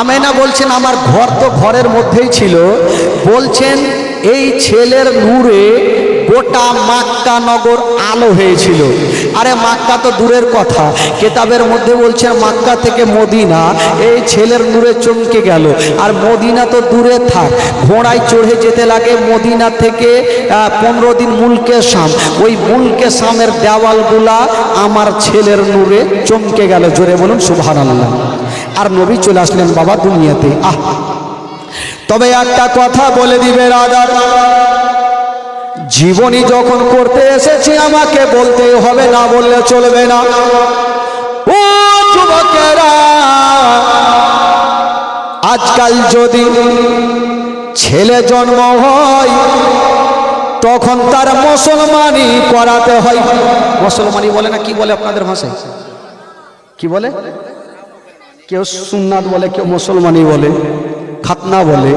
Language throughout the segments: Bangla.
আমেনা বলছেন, আমার ঘর তো ঘরের মধ্যেই ছিল। বলছেন, এই ছেলের নূরে গোটা মাক্কা নগর আলো হয়েছিল। আরে মাক্কা তো দূরের কথা। কেতাবের মধ্যে বলছেন, মাক্কা থেকে মদিনা, এই ছেলের নূরে চমকে গেল। আর মদিনা তো দূরে থাক। ঘোড়ায় চড়ে যেতে লাগে মদিনা থেকে পনেরো দিন মুলকে শাম ওই মুলকে শামের দেওয়ালগুলা আমার ছেলের নূরে চমকে গেল। জোরে বলুন সুভান আর নবী চলে আসলেন বাবা দুনিয়াতে। আহ! তবে একটা কথা বলে দিবে রাজা। জীবনী যখন করতে এসেছি, আমাকে বলতে হবে, না বললে চলবে না। ও যুবকেরা, আজকাল যদি ছেলে জন্ম হয়, তখন তার মুসলমানি করাতে হয়। মুসলমানি বলে না, কি বলে আপনাদের ভাষায়? কি বলে? কেউ সুন্নাত বলে, কেউ মুসলমানি বলে, খাতনা বলে।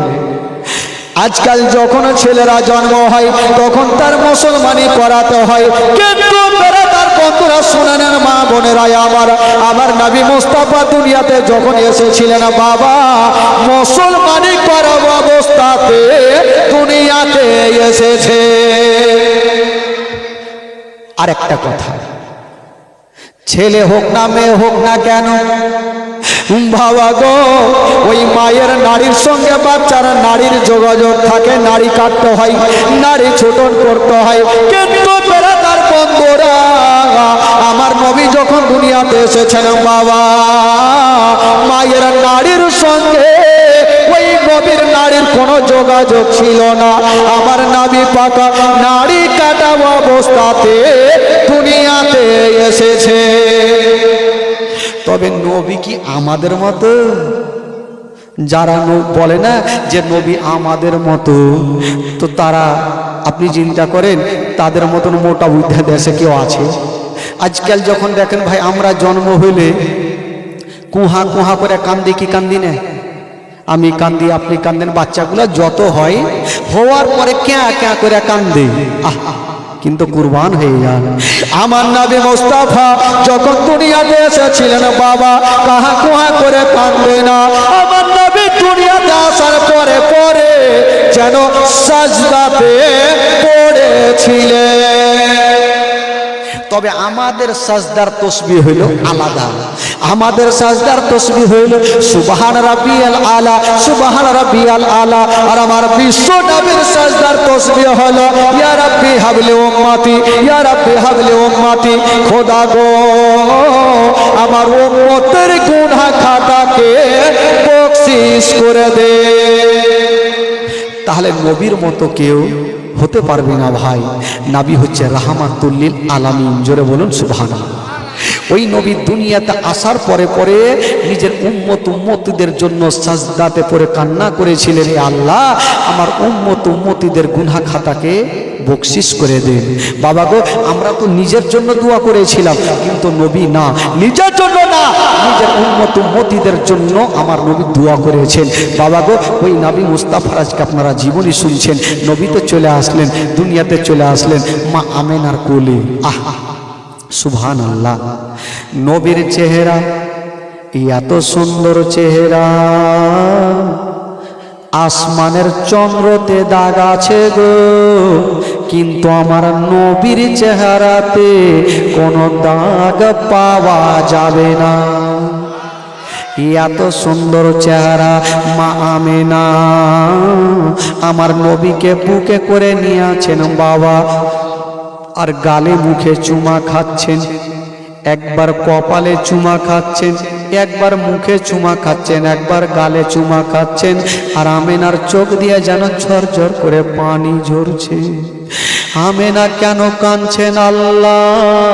আজকাল যখন ছেলেরা জন্ম হয়, তখন তার মুসলমানি করাতে হয়। কিন্তু মা আমার আমার দুনিয়াতে যখন এসেছিলেন, বাবা, মুসলমানি অবস্থাতে এসেছে। আর একটা কথা, ছেলে হোক না মেয়ে হোক না কেন বাবা গো, ওই মায়ের নারীর সঙ্গে বাচ্চার নারীর যোগাযোগ থাকে, নারী কাটতে হয়, নারী ছোটন করতে হয়। কিন্তু বেড়াদার বন্ধুরা, আমার নবী যখন দুনিয়াতে এসেছেন, বাবা, মায়ের নারীর সঙ্গে ওই নবীর নারীর কোনো যোগাযোগ ছিল না। আমার নাবি পাকা নারী কাটা অবস্থাতে দুনিয়াতে এসেছে। তবে নবী কি আমাদের মতো? যারা বলে না যে নবী আমাদের মতো, তো তারা আপনি চিন্তা করেন, তাদের মতন মোটা বুদ্ধা দেশে কেউ আছে? আজকাল যখন দেখেন ভাই আমরা জন্ম হইলে কুহা কুহা করে কান্দি কি কান্দি না? আমি কান্দি, আপনি কান্দেন, বাচ্চাগুলো যত হয়, হওয়ার পরে ক্যা ক্যা করে কান্দে। আহ! কিন্তু কুরবান হয়ে যান। আমার নাবি মোস্তাফা যখন দুনিয়াতে এসেছিলেন বাবা কাহা কুহা করে কান্দে না। আমার নবী দুনিয়াতে আসার পরে পরে যেন সাজদাতে পড়েছিলেন। তবে আমাদের সাজদার তসবি হইল আলাদা। আমাদের সাজদার তসবি হইল, সুবহান রাব্বিয়াল আলা, সুবহান রাব্বিয়াল আলা। আর আমার বিশ্ব নবীর সাজদার তসবি হলো, ইয়া রাব্বি হাবলি উম্মতি, ইয়া রাব্বি হাবলি উম্মতি, খোদা গো, আমার উম্মতের গুনাহ খাতাকে বকশিশ করে দে। তাহলে নবীর মতো কেউ হতে পারবে না ভাই। নাবি হচ্ছে রাহমাতুল্লিল আলামিন, জোরে বলুন সুবহানাল্লাহ। ওই নবী দুনিয়াতে আসার পরে পরে নিজের উম্মত উম্মতিদের জন্য সাজদাতে পড়ে কান্না করেছিলেন "এ আল্লাহ, আমার উম্মত উম্মতিদের গুনহা খাতাকে বকশিস করে দেন। বাবা গো, আমরা তো নিজের জন্য দোয়া করেছিলাম, কিন্তু নবী না, নিজের জন্য না, নিজের উম্মত উম্মতিদের জন্য আমার নবী দোয়া করেছেন। বাবা গো, ওই নবী মুস্তাফার আজকে আপনারা জীবনী শুনছেন, নবী তো চলে আসলেন, দুনিয়াতে চলে আসলেন, মা আমেনার কোলে, আহ সুবহান আল্লাহ নবীর চেহারা, এত সুন্দর চেহারা। আসমানের চন্দ্রতে দাগ আছে গো, কিন্তু আমার নবীর চেহারাতে কোনো দাগ পাওয়া যাবে না। এত সুন্দর চেহারা, মা আমেনা। আমার নবীকে বুকে করে নিয়ে আছেন বাবা। আর গালে মুখে চুমা খাচ্ছেন। একবার কপালে চুমা খাচ্ছেন, একবার মুখে চুমা খাচ্ছেন, একবার গালে চুমা খাচ্ছেন। আর আমেনার চোখ দিয়ে যেন ঝরঝর করে পানি ঝরছে। আমেনা কেন কাঁদছেন আল্লাহ?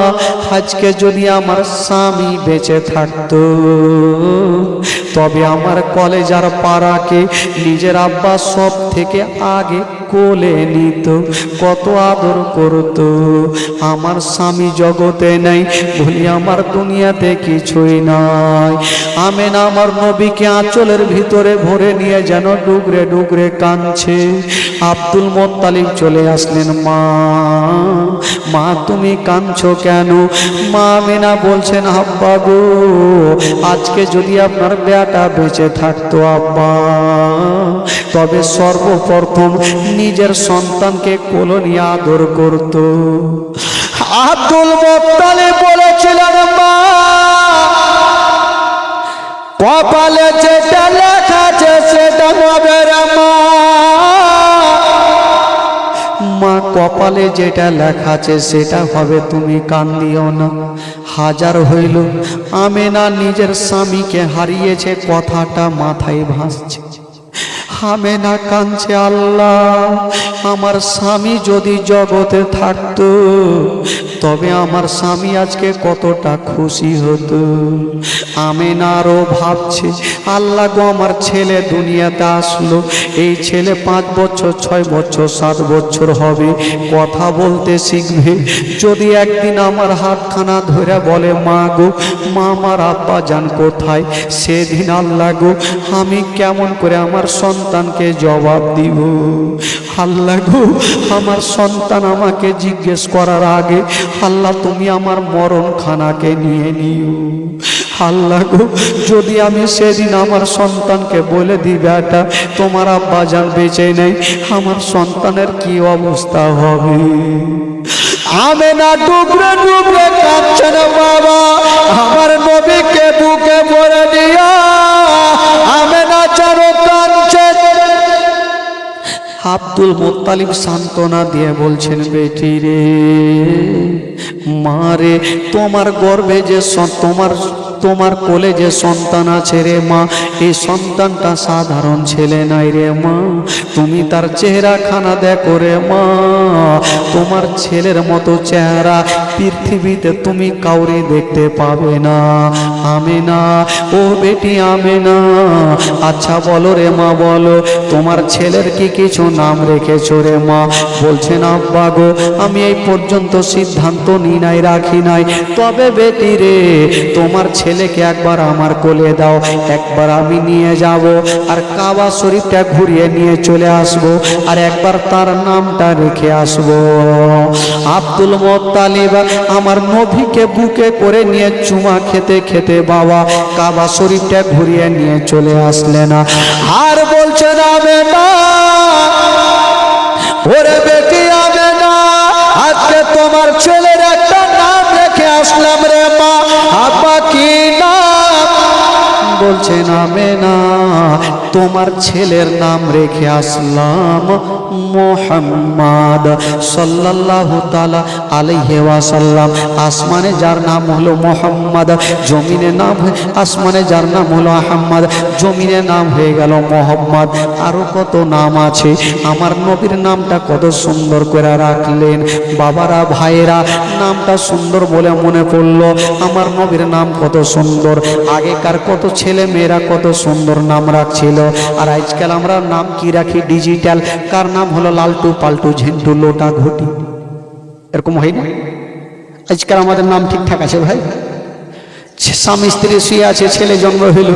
আজকে যদি আমার স্বামী বেঁচে থাকতো, তবে আমার কলেজার পাড়াকে নিজের আব্বা সব থেকে আগে কোলে নিত, কত আদর করত। আমার স্বামী জগতে নেই বলি আমার দুনিয়াতে কিছুই নাই। আমেন, আমার নবীকে আঁচলের ভিতরে ভরে নিয়ে যেন ডুগরে ডুগরে কাঁদছে। আব্দুল মোত্তালিব চলে আসলেন, মা মা, তুমি কাঁদছো কেন? মা মেনা বলছেন, আব্বা গো, আজকে যদি আপনার বেটা বেঁচে থাকতো, আব্বা, তবে সর্বপ্রথম নিজের সন্তানকে কোলনি আদর করত। আব্দুল মোত্তালিব বলেছিলেন, মা, কপালে যেটা লেখা আছে, সেটা হবে রে মা মা কপালে যেটা লেখা আছে সেটা হবে তুমি কান্দিও না। হাজার হইল। আমেনা নিজের স্বামীকে হারিয়েছে, কথাটা মাথায় ভাসছে। আমেনা কাঁদছে আল্লাহ। আমার স্বামী যদি জগতে থাকতো, তবে আমার স্বামী আজকে কতটা খুশি হতো। আমেনা আরও ভাবছে, আল্লাহ গো, আমার ছেলে দুনিয়াতে আসলো। এই ছেলে পাঁচ বছর, ছয় বছর, সাত বছর হবে। কথা বলতে শিখবে। যদি একদিন আমার হাতখানা ধরে বলে, মা গো, মা, আমার আব্বা যান কোথায়? সেদিন আল্লাহ গো, আমি কেমন করে আমার সন্তানকে জবাব দিব। আল্লাহ গো, আমার সন্তান আমাকে জিজ্ঞেস করার আগে, আল্লাহ তুমি আমার মরণ খানাকে নিয়ে নিও। আল্লাহ গো, যদি আমি সেদিন আমার সন্তানকে বলে দিই, বেটা, তোমার আব্বা যান, বেঁচে নেই, আমার সন্তানের কি অবস্থা হবে? আমি না ডুবরে ডুবরে কাঁদছেন বাবা, আমার নবীকে বুকে ভরে দিয়া আমি না চারো কাঁদছে আব্দুল মোত্তালিব সান্ত্বনা দিয়ে বলছেন বেটি রে মারে তোমার গর্বে যে তোমার তোমার কোলে যে সন্তান আছে রে মা, এই সন্তানটা সাধারণ ছেলে নাই রে মা। তুমি তার চেহারা খানা দেখো রে মা। তোমার ছেলের মতো চেহারা পৃথিবীতে তুমি কাউরে দেখতে পাবে না। আমি না ও বেটি আমি না আচ্ছা বলো রে মা, বলো, তোমার ছেলের কি কিছু নাম রেখেছো রে মা? বলছেন, আব্বা গো, আমি এই পর্যন্ত সিদ্ধান্ত নি নাই রাখি নাই। তবে বেটি রে, তোমার ছেলেকে একবার আমার কোলে দাও, একবার আমি নিয়ে যাব আর কাবা শরীফটা ঘুরিয়ে নিয়ে চলে আসব আর একবার তার নামটা রেখে আসব। আব্দুল মোত্তালিব, আমার নবীকে বুকে করে নিয়ে চুমা খেতে খেতে বাবা কাবা শরীফটা ঘুরিয়ে নিয়ে চলে আসলেন। আর বলছেন আমি না ওরে বেটি আমি বলছে আমেনা তোমার ছেলের নাম রেখে আসলাম। মোহাম্মদ সাল্লাল্লাহু তাআলা আলাইহি ওয়াসাল্লাম। আসমানে যার নাম হলো মোহাম্মদ, জমিনে নাম আসমানে যার নাম হলো আহম্মদ, জমিনে নাম হয়ে গেল মোহাম্মদ। আরও কত নাম আছে? আমার নবীর নামটা কত সুন্দর করে রাখলেন। বাবারা, ভাইয়েরা, নামটা সুন্দর বলে মনে পড়ল। আমার নবীর নাম কত সুন্দর। আগেকার কত ছেলে মেয়েরা কত সুন্দর নাম রাখছিল। আর আজকাল আমরা নাম কি রাখি? ডিজিটাল। কার নাম হলো লালটু, পাল্টু, ঝেন্টু, লোটা, ঘটি। এরকম হয় না? আজকাল আমাদের নাম ঠিকঠাক আছে ভাই? স্বামী, স্ত্রী শুয়ে আছে, ছেলে জন্ম হইল।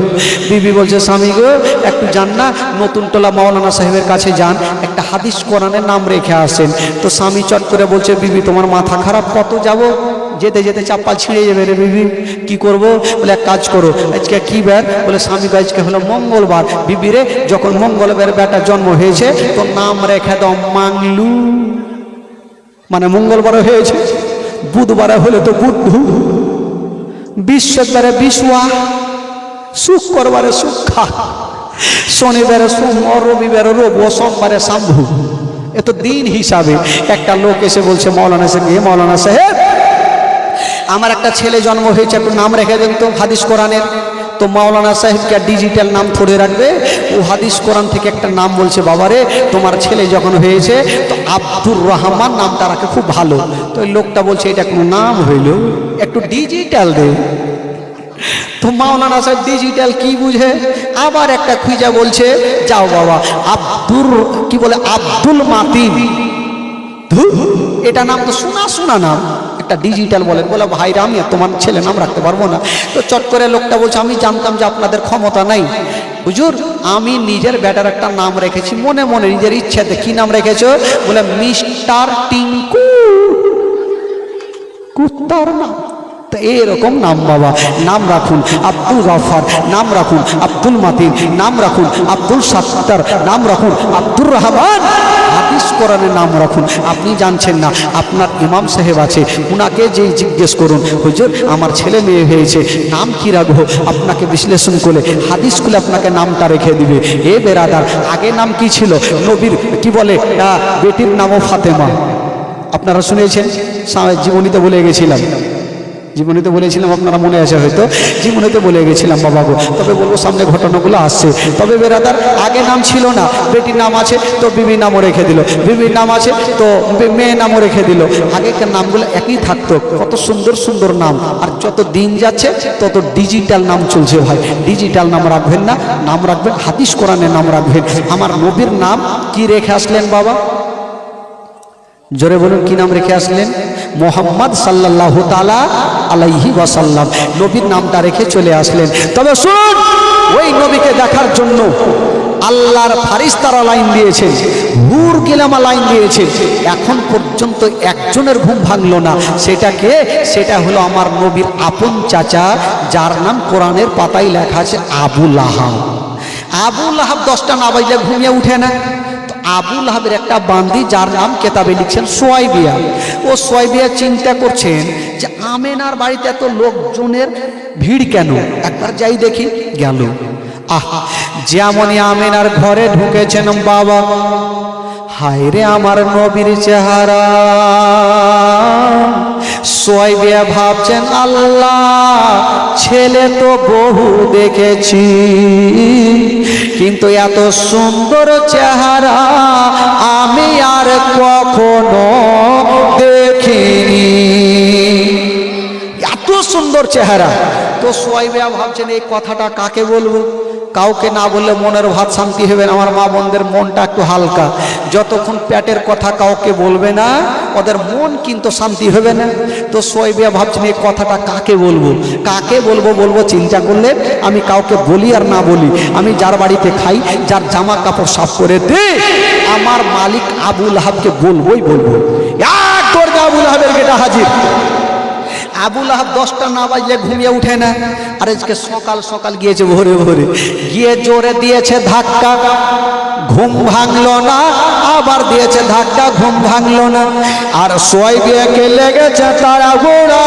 বিবি বলছে, স্বামী গো, একটু যান না, নতুন টোলা মাওলানা সাহেবের কাছে যান, একটা হাদিস কোরআনের নাম রেখে আসেন। তো স্বামী চট করে বলছে, বিবি, তোমার মাথা খারাপ, কত যাব? যেতে যেতে চাপ্পা ছিঁড়ে যাবে রে বিবি। কি করব? বলে, এক কাজ করো, আজকে কি বার? বলে, স্বামী আজকে হলো মঙ্গলবার। বিবি রে, যখন মঙ্গলবার বেটা জন্ম হয়েছে তো নাম রেখে দাও মাংলু। মানে মঙ্গলবারে হয়েছে, বুধবারে হলে তো বুদ্ধু বৃহস্পতিবারে বিশুয়া, শুক্রবারে সুখা শনিবারে সোম রবিবারে রব, সোমবারে শাম্ভু। এ তো দিন হিসাবে একটা লোক এসে বলছে, মৌলানা সাহেব মৌলানা সাহেব আমার একটা ছেলে জন্ম হয়েছে, একটু নাম রেখে দেন তো, হাদিস কোরআনের। তো মাওলানা সাহেবকে ডিজিটাল নাম ধরে রাখবে। ও হাদিস কোরআন থেকে একটা নাম বলছে, বাবারে, তোমার ছেলে যখন হয়েছে, তো আব্দুর রহমান নামটা রাখে খুব ভালো। তো লোকটা বলছে, এটা কোনো নাম হইল? একটু ডিজিটাল দে। তো মাওলানা সাহেব ডিজিটাল কি বুঝে? আবার একটা খুঁজা বলছে, যাও বাবা, আব্দুর, কি বলে, আব্দুল মাতিন। এটা নাম তো শোনা শোনা নাম। একটা ডিজিটাল বলেন, বলে ভাইরা আমি তোমার ছেলে নাম রাখতে পারব না। তো চট করে লোকটা বলছে, আমি জানতাম যে আপনাদের ক্ষমতা নাই। হুজুর, আমি নিজের ব্যাটার একটা নাম রেখেছি, মনে মনে নিজের ইচ্ছাতে কি নাম রেখেছো? বলে, মিস্টার টিঙ্কু। কুত্তার নাম। তো এরকম নাম বাবা। নাম রাখুন, আব্দুল গফার, নাম রাখুন, আব্দুল মাতিন, নাম রাখুন, আব্দুল সাত্তার, নাম রাখুন, আব্দুর রহমান। হাদিস কোরআনের নাম রাখুন। আপনি জানছেন না, আপনার ইমাম সাহেব আছে, উনাকে যেই জিজ্ঞেস করুন, হুজুর, আমার ছেলে মেয়ে হয়েছে, নাম কি রাখব? আপনাকে বিশ্লেষণ করে হাদিসগুলো আপনাকে নামটা রেখে দিবে। এ বেরাদার, আগে নাম কি ছিল? নবীর কি বলে? বেটির নামও ফাতেমা। আপনারা শুনেছেন? জীবনীতে বলে গেছিলাম। জীবনীতে বলেছিলাম, আপনারা মনে আছে হয়তো। জীবনীতে বলে গেছিলাম বাবা গো তবে বলব সামনে ঘটনাগুলো আসছে। তবে বেরাদার, আগে নাম ছিল না, বেটির নাম আছে, তো বিবির নামও রেখে দিল। বিবির নাম আছে, তো মেয়ে নামও রেখে দিল। আগেকার নামগুলো একই থাকতো, কত সুন্দর সুন্দর নাম, আর যত দিন যাচ্ছে, তত ডিজিটাল নাম চলছে ভাই। ডিজিটাল নাম রাখবেন না, নাম রাখবেন, হাদিস কোরআনের নাম রাখবেন। আমার নবীর নাম কি রেখে আসলেন, বাবা? জোরে বলুন, কি নাম রেখে আসলেন? মোহাম্মদ সাল্লাহ তালা আলাইহি ওয়াসাল্লাম। নবীর নামটা রেখে চলে আসলেন। তবে শুনুন, ওই নবীকে দেখার জন্য আল্লাহর ফারিস্তারা লাইন দিয়েছেন হুর গিলামা লাইন দিয়েছে। এখন পর্যন্ত একজনের ঘুম ভাঙল না। সেটাকে, সেটা হলো আমার নবীর আপন চাচা, যার নাম কোরআনের পাতায় লেখা আছে আবুল আহাব আবুল আহাব দশটা না বাজলে ঘুমিয়ে উঠে না। আবুল আহাবের একটা বান্দি, যার নাম কেতাবে লিখছেন সোয়াইবিয়া। ও সোয়াইবিয়া চিন্তা করছেন যে আমেনার বাড়িতে এত লোকজনের ভিড় কেন? একবার যাই দেখি। গেল। আহা, যেমনই আমেনার ঘরে ঢুকেছেন বাবা হায় রে আমার নবীর চেহারা। সোয়াইবিয়া ভাবছেন, আল্লাহ, ছেলে তো বহু দেখেছি। কিন্তু এত সুন্দর চেহারা আমি আর কখনো এত সুন্দর চেহারা। তো সোয়াইবিয়া ভাবছেন, এই কথাটা কাকে বলব? কাউকে না বললে মনের ভাত শান্তি হবে আমার মা বোনদের মনটা একটু হালকা। যতক্ষণ প্যাটের কথা কাউকে বলবে না, ওদের মন কিন্তু শান্তি হবে না। তো সোয়াইবিয়া ভাবছেন, এই কথাটা কাকে বলব? কাকে বলব বলব চিন্তা করলে আমি কাউকে বলি আর না বলি। আমি যার বাড়িতে খাই, যার জামা কাপড় সাফ করে দে, আমার মালিক আবুল হাবকে বলবোই বলব। এক দরজা আবুল হাবের গেটা হাজির। আবুল আহাব দশটা না বাজলে ঘুমিয়ে উঠে না। আর আজকে সকাল সকাল গিয়েছে, ভোরে ভোরে। গিয়ে জোরে দিয়েছে ধাক্কা। ঘুম ভাঙলো না, আবার দিয়েছে ধাক্কা, ঘুম ভাঙলো না। আর সয় সোয়াইবিয়াকে লেগেছে তারা গোড়া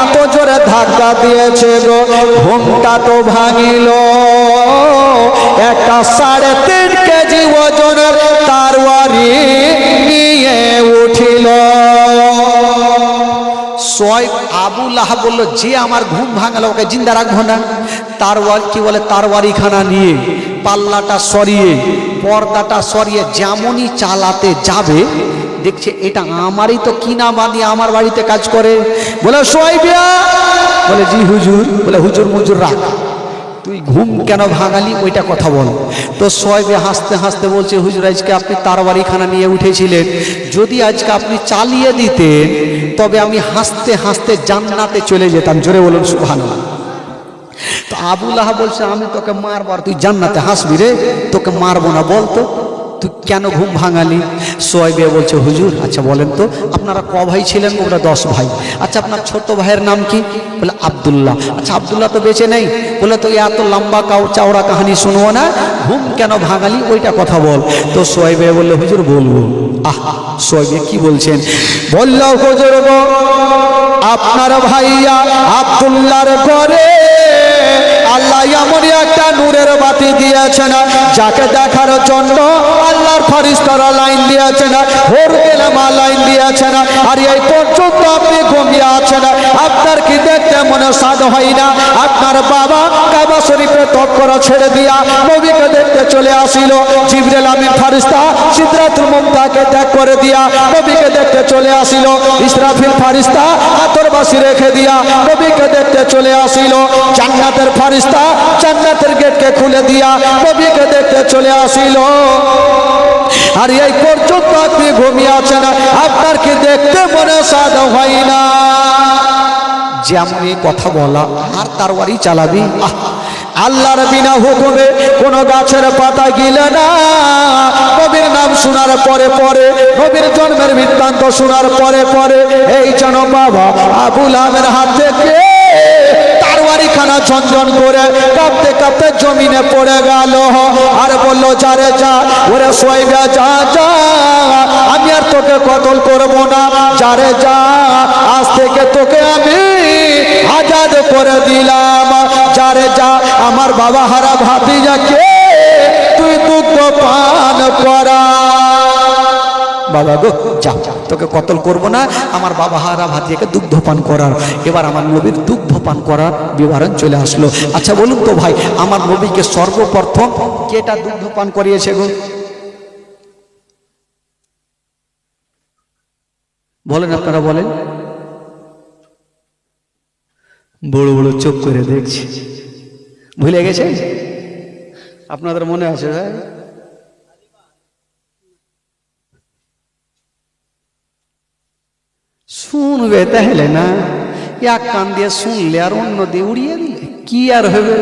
এত জোরে ধাক্কা দিয়েছে গো, ঘুমটা তো ভাঙিল। একটা সাড়ে তিন কেজি ওজনের তারওয়ারি সোয় আবুল আহাব বলল, যে আমার ঘুম ভাঙালো, ওকে জিন্দা রাখব না। তারওয়ার কি বলে, তারওয়ারিখানা নিয়ে, পাল্লাটা সরিয়ে, পর্দাটা সরিয়ে যেমনই চালাতে যাবে, দেখছে এটা আমারই তো কিনা বানিয়ে আমার বাড়িতে কাজ করে। বলে সোয়াইবিয়া বলে, জি হুজুর। বলে, হুজুর মুজুর রাখ। তুই ঘুম কেন ভাঙালি ওইটা কথা বল। তো সয়বে হাসতে হাসতে বলছে, হুজুর, আজকে আপনি তারবাড়িখানা নিয়ে উঠেছিলেন। যদি আজকে আপনি চালিয়ে দিতেন, তবে আমি হাসতে হাসতে জান্নাতে চলে যেতাম। জোরে বলুন, সুবহানাল্লাহ। তো আবুল আহা বলছে, আমি তোকে মারবার, তুই জান্নাতে হাসবি রে? তোকে মারবো না বলতো তুই কেন ঘুম ভাঙালি? সোয়াইবিয়া বলছে, হুজুর আচ্ছা বলেন তো, আপনারা ক ভাই ছিলেন? ওরা দশ ভাই। আচ্ছা আপনার ছোট ভাইয়ের নাম কি? বলে, আবদুল্লাহ। আচ্ছা আবদুল্লাহ তো বেঁচে নেই। বলে, তো এত লম্বা কাউ চাওড়া কাহানি শুনব না? ঘুম কেন ভাঙালি? ওইটা কথা বল। তো সোয়াইবিয়া বললে, হুজুর, বলব। আহ, সোয়াইবিয়া কি বলছেন? বলল, হুজুর আপনার ভাইয়া আবদুল্লাহর ঘরে আল্লাহ এমনই একটা নূরের বাতি দিয়েছেন, যাকে দেখার জন্য আল্লাহর ফারিস্তারা লাইন দিয়েছেন, ভোর গেলামা লাইন দিয়েছেন, আর এই পর্যন্ত আপনি ঘুমিয়ে আছেন, আপনার কি দেখতে মনে সাদ হয় না? আপনার বাবা কাবা শরীফে তপ করা ছেড়ে দিয়া নবীকে দেখতে চলে আসিল। জিবরেল আমিন ফারিস্তা সিদ্ধাতুল মুমতাকে ত্যাগ করে দিয়া নবীকে দেখতে চলে আসিল। ইসরাফিল ফারিস্তা আতরবাসী রেখে দিয়া নবীকে দেখতে চলে আসিল। জান্নাতের ফারিস্তা জান্নাতের গেটকে খুলে দিয়া নবীকে দেখতে চলে আসিল। আর এই পর্যন্ত আপনি ঘুমিয়ে আছেন আপনার কি দেখতে মনে সাদ হয় না? যেমন এই কথা বলা আর তারওয়ারি চালাবি। আহ, আল্লাহর বিনা হুকুমে কোন গাছের পাতা গিলে না। নবীর নাম শোনার পরে পরে নবীর জন্মের বৃত্তান্ত শোনার পরে পরে এই যেন বাবা আবুল আমের হাত থেকে তারওয়ারি খানা ঝনঝন করে কাঁপতে কাঁপতে জমিনে পড়ে গেল। আর বলল যারে যা, ওরে সোয়াইবা যা যা, আমি আর তোকে কতল করব না। যারে যা, আজ থেকে তোকে আমি আজাদ করে দিলাম। যারে যা, আমার বাবা হারা ভাতিজাকে তুই দুগ্ধ পান করা। বাবা গো, যা, তোকে কতল করব না? আমার বাবা হারা ভাতিকে দুগ্ধ পান করার। এবার আমার নবীর দুগ্ধ পান করার বিবরণ চলে আসলো। আচ্ছা বলুন তো ভাই, আমার নবীকে সর্বপ্রথম কেটা দুগ্ধ পান করিয়েছে গো? বলেন আপনারা, বলেন। বড় বড় চোখ করে দেখছি। ভুলে গেছে আপনাদের মনে আছে ভাই শুনবে তাহলে না? এক কান দিয়ে শুনলে আর অন্য দিয়ে উড়িয়ে দিলে। কি আর হবে?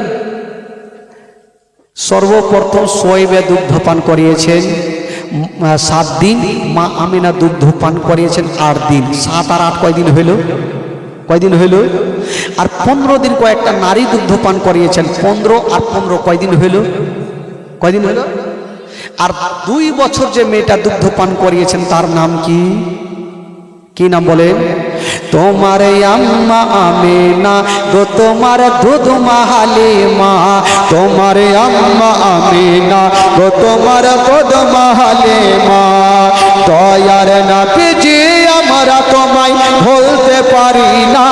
সর্বপ্রথম সোয়েবে দুগ্ধ পান করিয়েছেন। সাত দিন মা আমিনা দুগ্ধ পান করিয়েছেন আট দিন। সাত আর আট কয়দিন হইল? কয়দিন হইল? আর পনেরো দিন কয়েকটা নারী দুগ্ধ পান করিয়েছেন। পনেরো আর পনেরো কয়দিন হইল? কয়দিন হইল? আর দুই বছর যে মেয়েটা দুগ্ধ পান করিয়েছেন, তার নাম কি? কি নাম বলেন? তোমার আম্মা আমেনা গো, তোমার দুধ মাহালি মা। তোমার আম্মা আমেনা গো, তোমার দুধ মাহালি মা। দয়ার না পিজি আমরা তোমায় ভুলতে পারি না।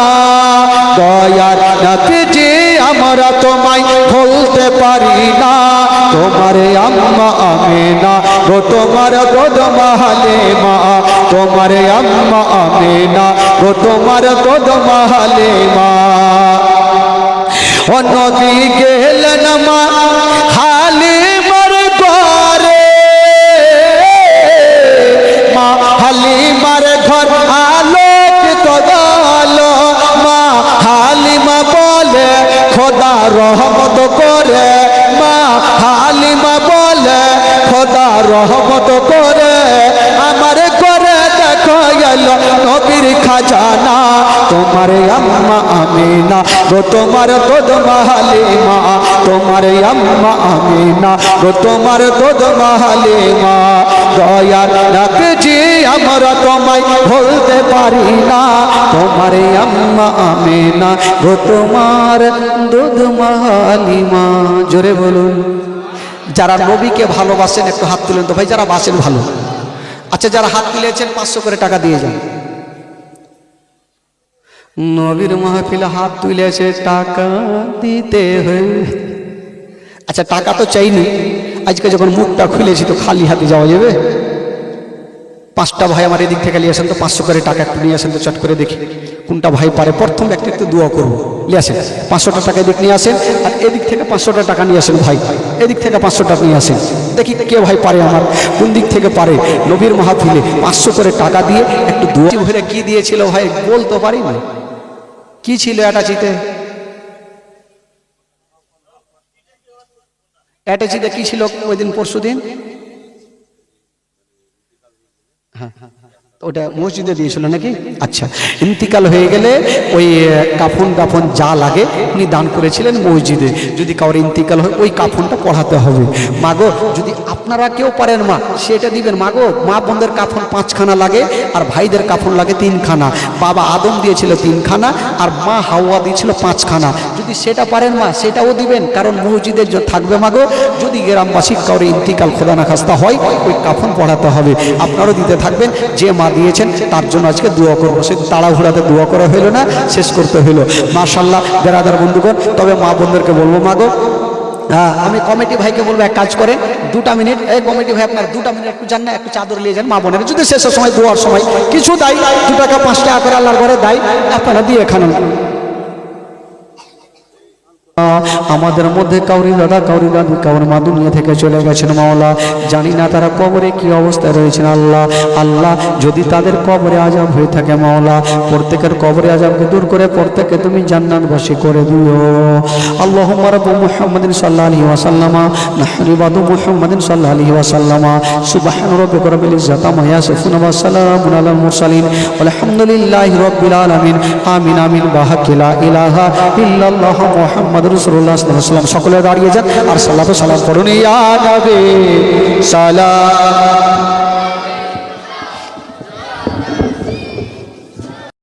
দয়ার না পিজি আমরা তোমায় ভুলতে পারি না। তোমার আম্মা আমেনা গো, তোমার দুধ মাহালি মা। তোমার আম্মা আমিনা গো তোমার কদমা হালিমা। অন্যদিকে গেলেন মা গো তোমার তোদ মাহালিমা তোমার আম্মা আমিনা। গো তোমার তোদ মাহালিমা দয়ার রাখছি আমরা তোমায় ভুলতে পারি না। তোমার আম্মা আমিনা, গো তোমার দুধ মাহালিমা জোরে বলুন। যারা নবীকে ভালোবাসেন, একটু হাত তুলেন তো ভাই, যারা বাসেন ভালো। আচ্ছা যারা হাত তুলেছেন, পাঁচশো করে টাকা দিয়ে যান। নবীর মাহফিলে হাত তুলেছে টাকা দিতে হবে আচ্ছা টাকা তো চাইনি। আজকে যখন মুখটা খুলেছি তো খালি হাতে যাওয়া যাবে। পাঁচটা ভাই আমার এদিক থেকে নিয়ে আসেন তো পাঁচশো করে টাকা একটু নিয়ে আসেন তো চট করে দেখি কোনটা ভাই পারে। প্রথম ব্যক্তি একটু দোয়া করব। নিয়ে আসেন। পাঁচশোটা টাকা এদিক নিয়ে আসেন আর এদিক থেকে পাঁচশোটা টাকা নিয়ে আসেন ভাই। এদিক থেকে পাঁচশো টাকা নিয়ে আসেন। দেখি কে ভাই পারে আমার। কোন দিক থেকে পারে? নবীর মাহফিলে পাঁচশো করে টাকা দিয়ে একটু দোয়া। ভরে কি দিয়েছিল ভাই? বলতে পারি না। কি ছিল অ্যাটাচিতে? অ্যাটাচিতে কি ছিল ওই দিন পরশু দিন ওটা মসজিদে দিয়েছিল নাকি? আচ্ছা ইন্তিকাল হয়ে গেলে ওই কাফন দাফন যা লাগে উনি দান করেছিলেন মসজিদে। যদি কারোর ইন্তিকাল হয়, ওই কাফনটা পড়াতে হবে। মাগো, যদি আপনারা কেউ পারেন মা, সেটা দিবেন। মাগো, মা বোনদের কাফন পাঁচখানা লাগে আর ভাইদের কাফন লাগে তিনখানা। বাবা আদম দিয়েছিল তিনখানা আর মা হাওয়া দিয়েছিল পাঁচখানা। যদি সেটা পারেন মা, সেটাও দিবেন, কারণ মসজিদের থাকবে মাগো যদি গ্রামবাসীর কারোর ইন্তিকাল খোদা না খাস্তা হয়, ওই কাফন পড়াতে হবে। আপনারও দিতে থাকবেন, যে মা দিয়েছেন, তার জন্য আজকে দোয়া করব। সে তাড়াহুড়াতে দোয়া করা হইল না, শেষ করতে হইল। মাশাল্লাহ বেড়াদার বন্ধুগণ, তবে মা বোনদেরকে বলব মাগো হ্যাঁ আমি কমিটি ভাইকে বলব, এক কাজ করেন, দুটা মিনিট এই কমিটি ভাই আপনার দুটা মিনিট একটু যান না, একটু চাদর নিয়ে যান, মা বোনের। যদি শেষের সময়, দুয়ার সময়, কিছু দেয়, দু টাকা, পাঁচ টাকা করে আল্লাহর ঘরে দেয়, আপনারা দিয়ে খানুন আমাদের মধ্যে কাউরি দাদা, কাউরি দাদি, কাউর মা দুনিয়া থেকে চলে গেছেন মাওলা। জানি না তারা কবরে কি অবস্থায় রয়েছেন আল্লাহ। আল্লাহ, যদি তাদের কবরে আজাব হয়ে থাকে মাওলা, প্রত্যেকের কবরে আজাবকে দূর করে প্রত্যেককে তুমি জান্নাতবাসী করে দিও। আল্লাহ রাব্বু মুহাম্মাদিন সাল্লাল্লাহু আলাইহি ওয়াসাল্লামা, নাহনু বাদু মুহাম্মাদিন সাল্লাল্লাহু আলাইহি ওয়াসাল্লামা। সুবহান রাব্বিকা রাব্বিল ইজ্জাতি আম্মা ইয়াসিফুন ওয়া সালামুন আলাল মুরসালিন। আলহামদুলিল্লাহি রাব্বিল আমিন আমিন। বাহাক্কি লা ইলাহা ইল্লাল্লাহ মুহাম্মাদুর সকলে দাঁড়িয়ে যান আর সাল্লাতু সালাম করুন ইয়া নবী সালাম।